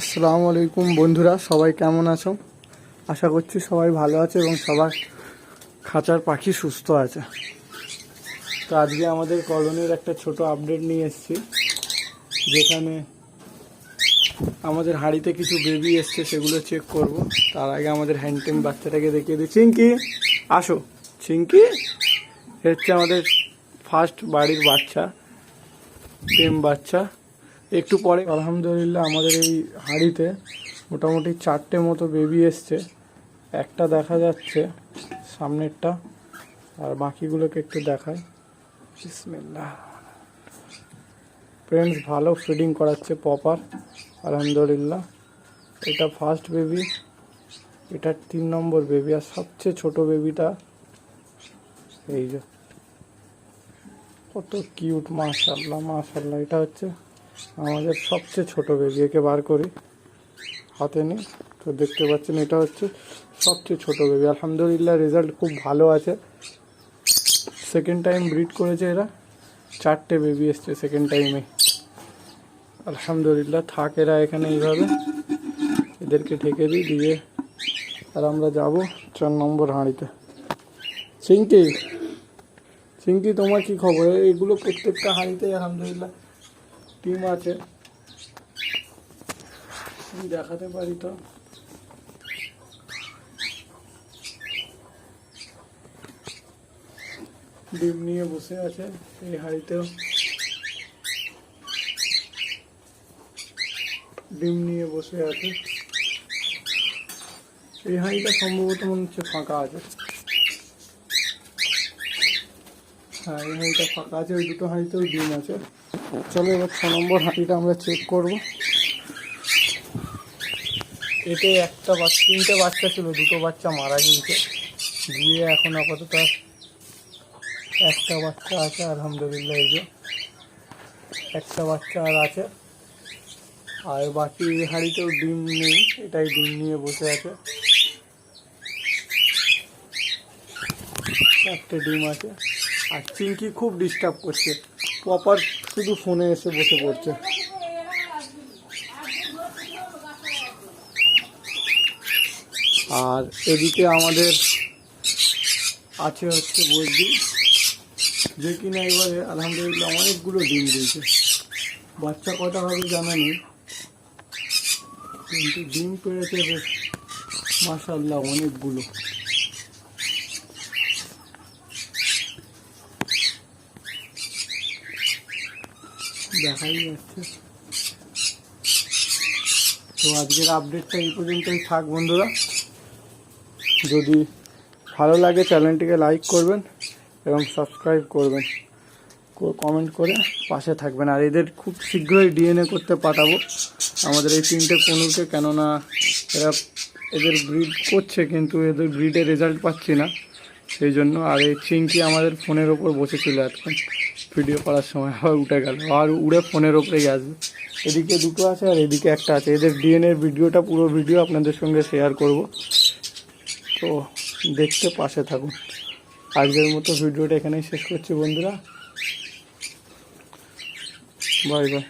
আসসালামু আলাইকুম বন্ধুরা, সবাই কেমন আছো? আশা করছি সবাই ভালো আছে এবং সবার খাঁচার পাখি সুস্থ আছে। তো আজকে আমাদের কলোনির একটা ছোট আপডেট নিয়ে এসেছি, যেখানে আমাদের হাঁড়িতে কিছু বেবি এসছে, সেগুলো চেক করব। তার আগে আমাদের হ্যান্ডটেম বাচ্চাটাকে দেখিয়ে দিই। চিঙ্কি আসো। চিঙ্কি হচ্ছে আমাদের ফার্স্ট বাড়ির বাচ্চা টেম বাচ্চা। একটু পরে। আলহামদুলিল্লাহ, আমাদের এই হাঁড়িতে মোটামুটি চারটে মতো বেবি এসছে। একটা দেখা যাচ্ছে সামনেরটা, আর বাকিগুলোকে একটু দেখায় ফ্রেন্ডস ভালো ফিডিং করাচ্ছে পপার আলহামদুলিল্লাহ। এটা ফার্স্ট বেবি এটা তিন নম্বর বেবি আর সবচেয়ে ছোট বেবিটা এই যে, কত কিউট মাশাল্লাহ মাশাল্লাহ এটা হচ্ছে আমাদের সবচেয়ে ছোট বেবি একে বার করি। হাতে নিই, তো দেখতে পাচ্ছেন এটা হচ্ছে সবচেয়ে ছোট বেবি আলহামদুলিল্লাহ রেজাল্ট খুব ভালো আছে। সেকেন্ড টাইম ব্রিড করেছে এরা। চারটে বেবি এসছে সেকেন্ড টাইমে আলহামদুলিল্লাহ, থাক এরা এখানে এইভাবে। এদেরকে ঢেকে দিই, দিয়ে আর আমরা যাব চার নম্বর হাঁড়িতে। চিঙ্কি চিঙ্কি তোমার কি খবর? এগুলো প্রত্যেকটা হাঁড়িতে আলহামদুলিল্লাহ টিম আছে। দেখাতে পারি তো? ডিম নিয়ে বসে আছে, এই হাঁড়িতেও ডিম নিয়ে বসে আছে। এই হাঁড়িটা সম্ভবত মনে হচ্ছে ফাঁকা আছে। হ্যাঁ এই হাঁড়িটা ফাঁকা আছে, ওই দুটো হাঁড়িতেও ডিম আছে। চলো, এবার ছ নম্বর হাঁড়িটা আমরা চেক করব। এতে একটা বাচ্চা তিনটে বাচ্চা ছিল, দুটো বাচ্চা মারা গিয়েছে। গিয়ে এখন আপাতত একটা বাচ্চা আছে, আলহামদুলিল্লাহ, এই যে। একটা বাচ্চা আর আছে। আর বাকি হাঁড়িতেও ডিম নেই, এটাই ডিম নিয়ে বসে আছে। চারটে ডিম আছে। আর চিঙ্কি খুব ডিস্টার্ব করছে। প্রপার শুধু ফোনে এসে বসে পড়ছে। আর এদিকে আমাদের আছে হচ্ছে বলছি যে কিনা এবারে আলহামদুলিল্লাহ অনেকগুলো ডিম দিয়েছে। বাচ্চা কটা হবে জানা নেই, কিন্তু ডিম পেড়েছে বেশ মাসাল্লাহ অনেকগুলো। দেখাই যাচ্ছে। তো আজকের আপডেটটা এই পর্যন্তই থাক বন্ধুরা। যদি ভালো লাগে চ্যানেলটিকে লাইক করবেন এবং সাবস্ক্রাইব করবেন। কমেন্ট করে পাশে থাকবেন। আর এদের খুব শীঘ্রই ডিএনএ করতে পাঠাবো। আমাদের এই তিনটে কনুরকে কেননা এরা এদের ব্রিড করছে কিন্তু এদের ব্রিডের রেজাল্ট পাচ্ছি না। সেই জন্য আর এই চিংকি আমাদের ফোনের ওপর বসেছিল এখন। ভিডিও করার সময় আবার উঠে গেল। আর উড়ে ফোনের ওপরেই আসবে। এদিকে দুটো আছে আর এদিকে একটা আছে। এদের ডিএনএর ভিডিওটা, পুরো ভিডিও আপনাদের সঙ্গে শেয়ার করব। তো দেখতে পাশে থাকুন। আজকের মতো ভিডিওটা এখানেই শেষ করছি বন্ধুরা। Bye bye